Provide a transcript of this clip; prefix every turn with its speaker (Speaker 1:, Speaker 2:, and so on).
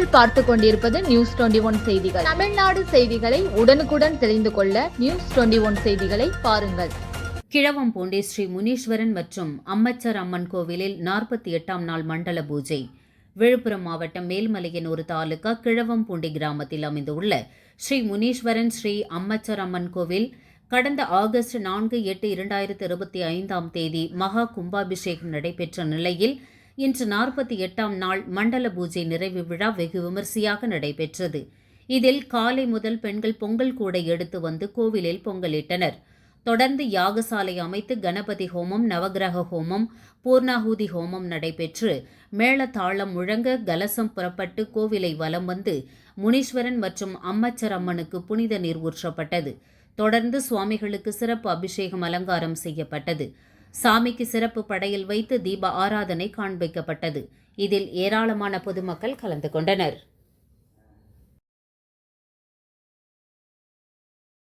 Speaker 1: நீங்கள் பார்த்து கொண்டிருப்பது நியூஸ் டுவெண்டி ஒன் செய்திகள். தமிழ்நாடு செய்திகளை உடனுக்குடன் தெரிந்து கொள்ள நியூஸ் டுவெண்டி ஒன் செய்திகளை பாருங்கள்.
Speaker 2: கிழவம்பூண்டி ஸ்ரீ முனீஸ்வரன் மற்றும் அம்மச்சர் அம்மன் கோவிலில் நாற்பத்தி எட்டாம் நாள் மண்டல பூஜை. விழுப்புரம் மாவட்டம் மேல்மலையின் ஒரு தாலுகா கிழவம்பூண்டி கிராமத்தில் அமைந்துள்ள ஸ்ரீ முனீஸ்வரன் ஸ்ரீ அம்மச்சர் அம்மன் கோவில் கடந்த ஆகஸ்ட் நான்கு எட்டு இரண்டாயிரத்து இருபத்தி ஐந்தாம் தேதி மகா கும்பாபிஷேகம் நடைபெற்ற நிலையில் இன்று நாற்பத்தி எட்டாம் நாள் மண்டல பூஜை நிறைவு விழா வெகு விமரிசையாக நடைபெற்றது. இதில் காலை முதல் பெண்கள் பொங்கல் கூடை எடுத்து வந்து கோவிலில் பொங்கலிட்டனர். தொடர்ந்து யாகசாலை அமைத்து கணபதி ஹோமம் நவக்கிரக ஹோமம் பூர்ணாகுதி ஹோமம் நடைபெற்று மேளத்தாளம் முழங்க கலசம் புறப்பட்டு கோவிலை வலம் வந்து முனீஸ்வரன் மற்றும் அம்மச்சர் அம்மனுக்கு புனித நீர் ஊற்றப்பட்டது. தொடர்ந்து சுவாமிகளுக்கு சிறப்பு அபிஷேகம் அலங்காரம் செய்யப்பட்டது. சாமிக்கு சிறப்பு படையில் வைத்து தீப ஆராதனை காண்பிக்கப்பட்டது. இதில் ஏராளமான பொதுமக்கள் கலந்து கொண்டனர்.